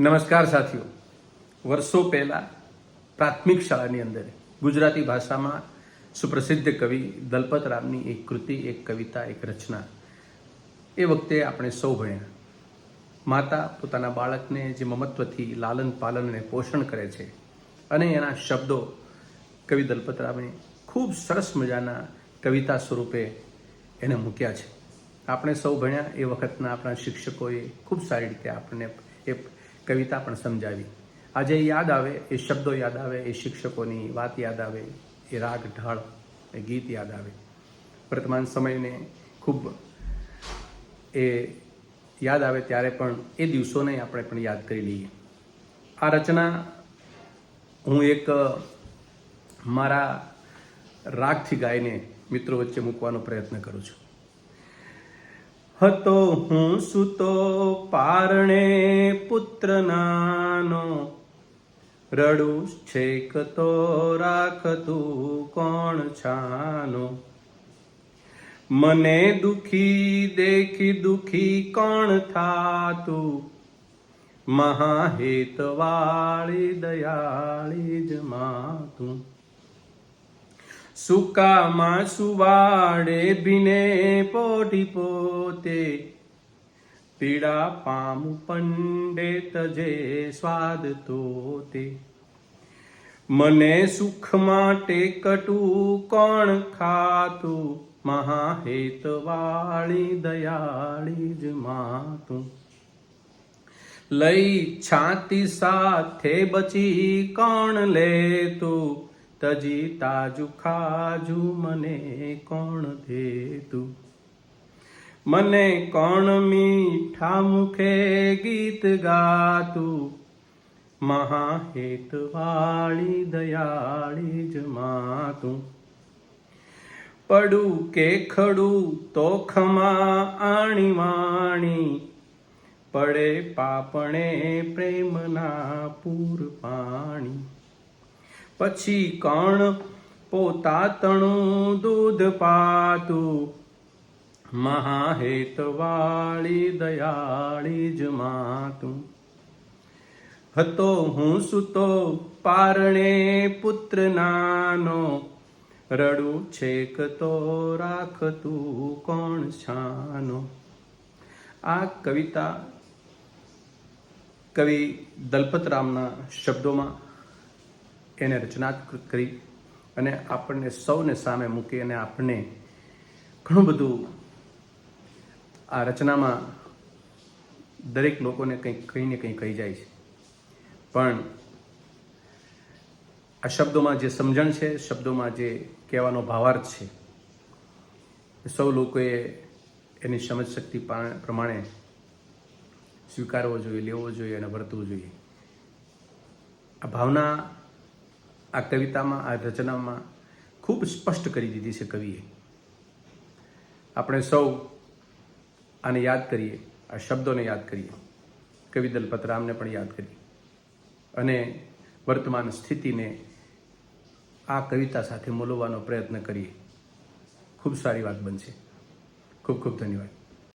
નમસ્કાર સાથીઓ. વર્ષો પહેલા પ્રાથમિક શાળાની અંદર ગુજરાતી ભાષામાં સુપ્રસિદ્ધ કવિ દલપત રામની એક કૃતિ, એક કવિતા, એક રચના એ વખતે આપણે સૌ ભણ્યા. માતા પોતાના બાળકને જે મમત્વથી લાલન પાલન અને પોષણ કરે છે અને એના શબ્દો કવિ દલપત રામે ખૂબ સરસ મજાના કવિતા સ્વરૂપે એને મૂક્યા છે. આપણે સૌ ભણ્યા એ વખતના આપણા શિક્ષકોએ ખૂબ સારી રીતે આપણને એ કવિતા પણ સમજાવી. આજે યાદ આવે, એ શબ્દો યાદ આવે, એ શિક્ષકોની વાત યાદ આવે, એ રાગ ઢાળ, એ ગીત યાદ આવે. વર્તમાન સમયને ખૂબ એ યાદ આવે ત્યારે પણ એ દિવસોને આપણે પણ યાદ કરી લઈએ. આ રચના હું એક મારા રાગથી ગાઈને મિત્રો વચ્ચે મૂકવાનો પ્રયત્ન કરું છું. હતો હું સુતો પારણે પુત્ર નાનો રડું છેક તો રાખતું કોણ છાનો. મને દુખી દેખી દુખી કોણ થાતું. મહાહેતવાળી દયાળી જ માતું. સુકામાં સુવાડે ભીને પોટી પોતે. પીડા પામું પંડેત જે સ્વાદ તોતે. મને સુખ માટે કટું કોણ ખાતું? મહાહેતવાળી દયાળી જ માતું. લઈ છાતી સાથે બચી કોણ લેતું? તજી તાજુ ખાજુ મને કોણ દેતું? મને કોણ મીઠા મુખે ગીત ગાતું? મહાહેતવાળી દયાળી જ માતું. પડું કે ખડું તો ખમા આણી વાણી પડે પાપણે પ્રેમના પૂર પાણી. પછી કોણ પોતા તણું દૂધ પાતું. મહાહેતવાળી દયાળી જ માતું. હતો હું સુતો પારણે પુત્ર નાનો. રડું છેક તો રાખતું કોણ છાનો. આ કવિતા, કવિ દલપતરામના શબ્દોમાં એને રચનાત્મક કરી અને આપણને સૌને સામે મૂકી અને આપણને ઘણું બધું આ રચનામાં દરેક લોકોને કંઈક કંઈ કંઈ કહી જાય છે. પણ આ શબ્દોમાં જે સમજણ છે, શબ્દોમાં જે કહેવાનો ભાવાર્થ છે સૌ લોકોએ એની સમજ શક્તિ પ્રમાણે સ્વીકારવો જોઈએ, લેવો જોઈએ અને વર્તવું જોઈએ. આ ભાવના આ કવિતામાં, આ રચનામાં ખૂબ સ્પષ્ટ કરી દીધી છે કવિએ. આપણે સૌ આને યાદ કરીએ, આ શબ્દોને યાદ કરીએ. કવિ દલપતરામને પણ યાદ કરીએ. અને વર્તમાન સ્થિતિને આ કવિતા સાથે મૂલવવાનો પ્રયત્ન કરીએ. ખૂબ સારી વાત બનશે. ખૂબ ખૂબ ધન્યવાદ.